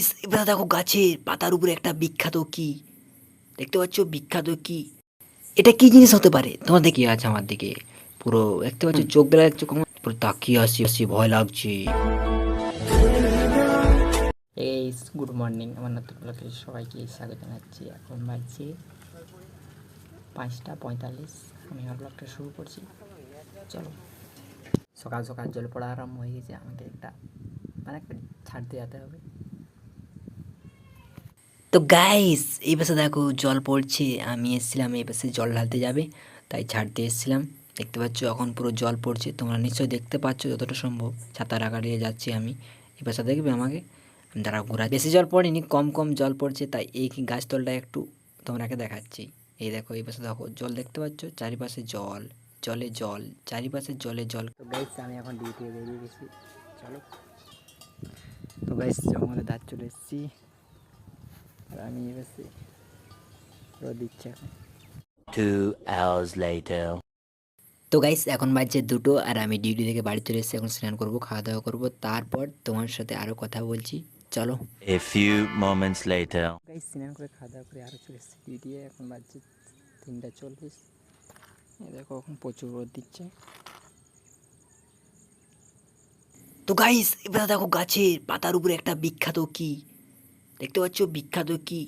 ইস, এবার দেখো গাছের পাতার উপরে একটা বিখ্যাত কি? দেখতে পাচ্ছ? বিখ্যাত কি? এটা কি জিনিস হতে পারে? তোমার দেখি আছে আমার দিকে। পুরো দেখতে পাচ্ছ চোখ বেলা কেমন পুরো তাকিয়ে আসি আসি ভয় লাগছে। এই গুড মর্নিং। আমার নতুন ব্লগে সবাইকে স্বাগত জানাচ্ছি। এখন বাজছে পাঁচটা পঁয়তাল্লিশ। আমি আমার ব্লগটা শুরু করছি। চলো। সকাল সকাল জল পড়া আরম্ভ হয়ে গেছে। আমাকে একটা মানে একটা ছাড়তে যেতে হবে। তো গাইস এই পাশে দেখো জল পড়ছে, আমি এসেছিলাম, এই পাশে জল ঢালতে যাবে, তাই ছাড়তে এসেছিলাম। দেখতে পাচ্ছ এখন পুরো জল পড়ছে, তোমরা নিশ্চয়ই দেখতে পাচ্ছ যতটা সম্ভব, ছাতার আকারে যাচ্ছি আমি, এই পাশে দেখবে আমাকে? আমি তারা ঘোরা, বেশি জল পড়েনি, কম কম জল পড়ছে, তাই এই গাছতলটা একটু তোমাকে দেখাচ্ছি। এই দেখো, এই পাশে দেখো, জল দেখতে পাচ্ছ? চারিপাশে জল, জলে জল, চারিপাশে জলে জল। গাইস আমি এখন ডিউটি বেরিয়ে গেছি, চলো। তো গাইস জঙ্গলে দাঁত চলে এসেছি। আমি রোদ দিচ্ছে এখন। Two hours later. তো গাইস এখন বাজছে দুটো আর আমি ডিউটি থেকে বাড়ি চলে এসেছি। এখন স্নান করব খাওয়া দাওয়া করব। তারপর তোমার সাথে আরও কথা বলছি। চলো। A few moments later. Guys স্নান করে খাওয়া দাওয়া করে আরও চলে এসেছি। ডিউটি এখন বাজছে তিনটা চল্লিশ। এই দেখো এখন প্রচুর রোদ দিচ্ছে। তো গাইস এবার দেখো গাছের পাতার উপরে একটা বিখ্যাত কি দেখতে পাচ্ছ বিখ্যাত কি?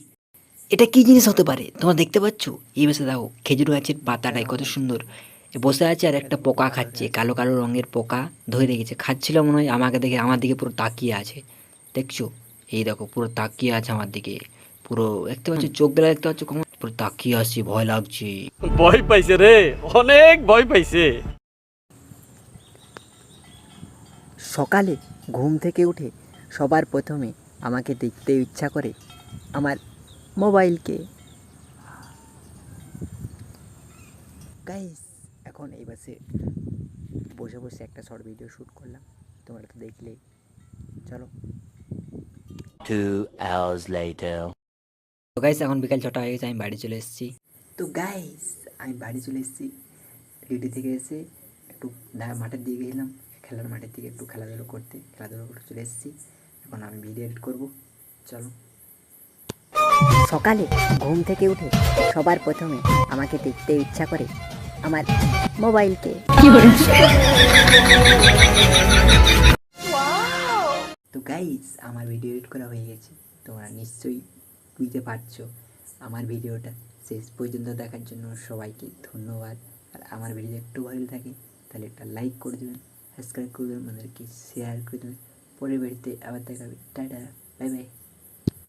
এটা কি জিনিস হতে পারে? তোমরা দেখতে পাচ্ছ? এই পাশে দেখো খেজুর গাছের পাতাটাই কত সুন্দর। বসে আছে আর একটা পোকা খাচ্ছে কালো কালো রঙের পোকা ধরে রেখেছে। খাচ্ছিল মনে হয় আমাকে দেখে আমার দিকে পুরো তাকিয়ে আছে। দেখছ? এই দেখো পুরো তাকিয়ে আছে আমার দিকে। পুরো দেখতে পাচ্ছ চোখ বেলা দেখতে পাচ্ছ কেমন? পুরো তাকিয়ে আসছি ভয় লাগছে। ভয় পাইছে রে অনেক ভয় পাইছে। সকালে ঘুম থেকে উঠে সবার প্রথমে আমাকে দেখতে ইচ্ছা করে আমার মোবাইলকে। গাইস এখন এই বাসে বসে বসে একটা শর্ট ভিডিও শ্যুট করলাম। তোমরা তো দেখলেই চলো। Two hours later. তো গাইস এখন বিকাল ছটা হয়ে গেছে আমি বাড়ি চলে এসেছি। তো গাইস আমি বাড়ি চলে এসেছি। ডিউটি থেকে এসে একটু মাঠের দিকে গেলাম। খেলার মাঠের দিকে একটু খেলাধুলো করতে। খেলাধুলো করে চলে এসেছি। এখন আমি ভিডিও এডিট করব। চলো। সকালে ঘুম থেকে উঠে সবার প্রথমে আমাকে দেখতে ইচ্ছা করে আমার মোবাইলকে। তো গাইস আমার ভিডিও এডিট করা হয়ে গেছে। তোমরা নিশ্চয়ই বুঝতে পারছ আমার ভিডিওটা শেষ পর্যন্ত দেখার জন্য সবাইকে ধন্যবাদ। আর আমার ভিডিও একটু ভালো থাকে তাহলে একটা লাইক করে দেবেন সাবস্ক্রাইব করে দেবেন আমাদেরকে শেয়ার করে দেবেন। পরের বাড়িতে আবার দেখাবে টাটা বাই বাই